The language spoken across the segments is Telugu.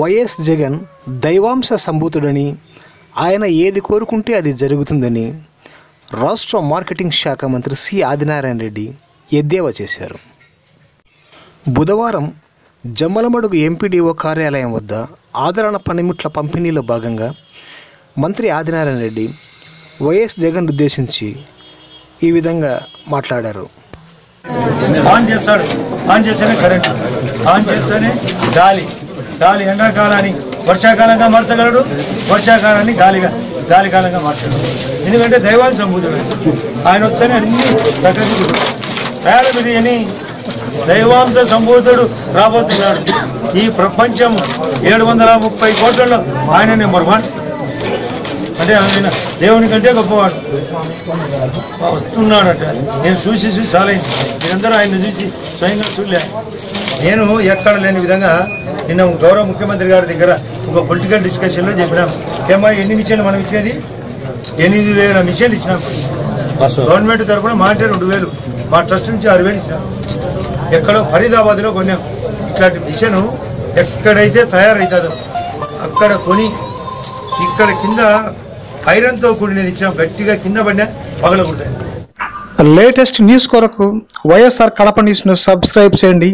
వైఎస్ జగన్ దైవాంశ సంభూతుడని ఆయన ఏది కోరుకుంటే అది జరుగుతుందని రాష్ట్ర మార్కెటింగ్ శాఖ మంత్రి సి ఆదినారాయణ రెడ్డి ఎద్దేవా చేశారు. బుధవారం జమ్మలమడుగు ఎంపీడీఓ కార్యాలయం వద్ద ఆదరణ పనిముట్ల పంపిణీలో భాగంగా మంత్రి ఆదినారాయణ రెడ్డి వైఎస్ జగన్ ఉద్దేశించి ఈ విధంగా మాట్లాడారు. ఆన్ చేస్తాడు. ఆన్ చేస్తేనే కరెంట్. ఆన్ చేస్తేనే గాలి. గాలి ఎండాకాలాన్ని వర్షాకాలంగా మార్చగలడు? వర్షాకాలాన్ని గాలిగా గాలికాలంగా మార్చగలడు. ఎందుకంటే దైవాన్ని సంబూధుడు ఆయన. వచ్చని అన్ని చక్కగా పేదమిది అని దైవాంశ సంబూతుడు రాబోతున్నాడు. ఈ ప్రపంచం ఏడు వందల ముప్పై కోట్లలో ఆయన నెంబర్ వన్. అంటే ఆయన దేవుని కంటే గొప్పవాడు. వస్తున్నాడట. నేను చూసి చూసి చాలా మీరందరూ ఆయన చూసి స్వయంగా చూడలే. నేను ఎక్కడ లేని విధంగా నిన్న గౌరవ ముఖ్యమంత్రి గారి దగ్గర ఒక పొలిటికల్ డిస్కషన్లో చెప్పినాం. ఏమా ఎన్ని మిషన్లు మనం ఇచ్చేది? ఎనిమిది వేల మిషన్లు ఇచ్చినాం. గవర్నమెంట్ తరఫున మా అంటే రెండు వేలు. మా ట్రస్ట్ నుంచి ఆరు వేలు ఇచ్చినాం. ఎక్కడో ఫరీదాబాద్లో కొన్నాం. ఇట్లాంటి మిషన్ ఎక్కడైతే తయారవుతుందో అక్కడ కొని ఇక్కడ కింద ఐరన్తో కూడినది ఇచ్చాం గట్టిగా కింద పడినా పగలకూడదు లేటెస్ట్ న్యూస్ కొరకు వైఎస్ఆర్ కడప న్యూస్ను సబ్స్క్రైబ్ చేయండి.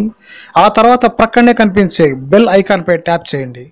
ఆ తర్వాత ప్రక్కనే కనిపించే బెల్ ఐకాన్ పై ట్యాప్ చేయండి.